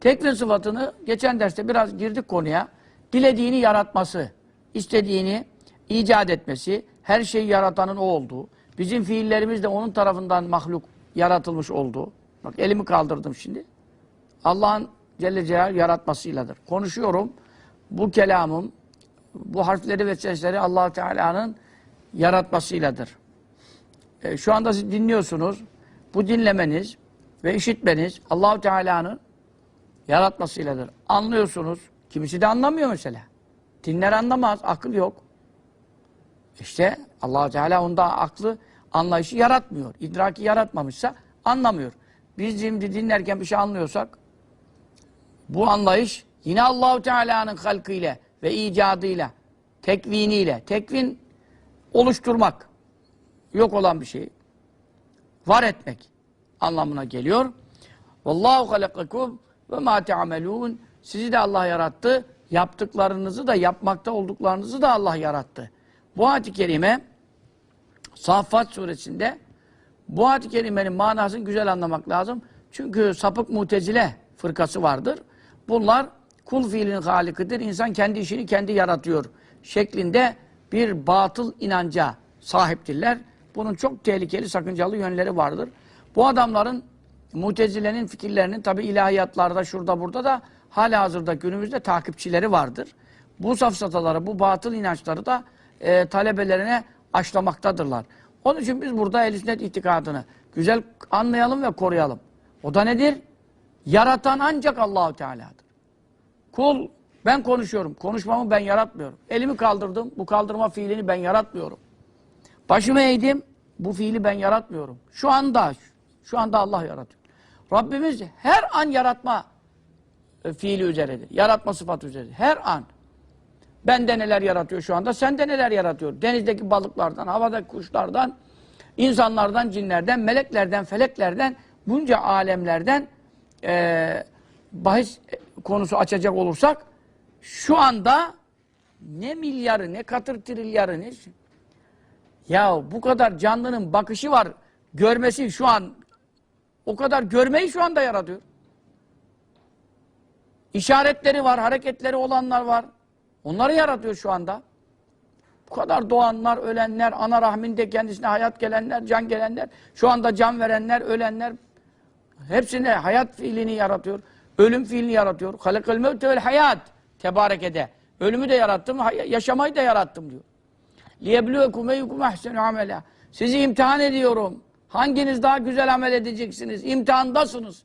Tekvin sıfatını geçen derste biraz girdik konuya. Dilediğini yaratması, istediğini icat etmesi, her şeyi yaratanın o olduğu, bizim fiillerimiz de onun tarafından mahluk yaratılmış olduğu. Bak elimi kaldırdım şimdi. Allah'ın Celle Celaluhu yaratmasıyladır. Konuşuyorum. Bu kelamım, bu harfleri ve sesleri allah Teala'nın yaratmasıyladır. E, şu anda siz dinliyorsunuz. Bu dinlemeniz ve işitmeniz Allahu Teala'nın yaratmasıyladır. Anlıyorsunuz. Kimisi de anlamıyor mesela. Dinler anlamaz, akıl yok. İşte allah Teala onda aklı, anlayışı yaratmıyor. İdraki yaratmamışsa anlamıyor. Biz şimdi dinlerken bir şey anlıyorsak bu anlayış yine Allahu Teala'nın halkıyla ve icadıyla, tekviniyle, tekvin oluşturmak, yok olan bir şey, var etmek anlamına geliyor. Vallahu halakakum ve ma te'amelun. Sizi de Allah yarattı. Yaptıklarınızı da yapmakta olduklarınızı da Allah yarattı. Bu ayet-i kerime Saffat suresinde bu ayet-i kerimenin manasını güzel anlamak lazım. Çünkü sapık mutezile fırkası vardır. Bunlar kul fiilinin halikidir. İnsan kendi işini kendi yaratıyor şeklinde bir batıl inanca sahiptirler. Bunun çok tehlikeli, sakıncalı yönleri vardır. Bu adamların Mutezile'nin fikirlerinin tabi ilahiyatlarda şurada burada da hala hazırda günümüzde takipçileri vardır. Bu safsataları, bu batıl inançları da e, talebelerine aşlamaktadırlar. Onun için biz burada ehl sünnet itikadını güzel anlayalım ve koruyalım. O da nedir? Yaratan ancak Allahu Teala'dır. Kul ben konuşuyorum. Konuşmamı ben yaratmıyorum. Elimi kaldırdım. Bu kaldırma fiilini ben yaratmıyorum. Başımı eğdim. Bu fiili ben yaratmıyorum. Şu anda şu anda Allah yaratıyor. Rabbimiz her an yaratma e, fiili üzeredir. Yaratma sıfatı üzeredir. Her an. Bende neler yaratıyor şu anda, sende neler yaratıyor. Denizdeki balıklardan, havadaki kuşlardan, insanlardan, cinlerden, meleklerden, feleklerden, bunca alemlerden e, bahis konusu açacak olursak şu anda ne milyarı, ne katır trilyarı, ne ya bu kadar canlının bakışı var, görmesi şu an o kadar görmeyi şu anda yaratıyor. İşaretleri var, hareketleri olanlar var. Onları yaratıyor şu anda. Bu kadar doğanlar, ölenler, ana rahminde kendisine hayat gelenler, can gelenler, şu anda can verenler, ölenler, hepsine hayat fiilini yaratıyor. Ölüm fiilini yaratıyor. Halakal mevte vel hayat. Tebarekede. Ölümü de yarattım, yaşamayı da yarattım diyor. لِيَبْلُوَكُمْ اَيُّكُمْ اَحْسَنُ عَمَلًا Sizi imtihan ediyorum. Hanginiz daha güzel amel edeceksiniz? İmtihandasınız.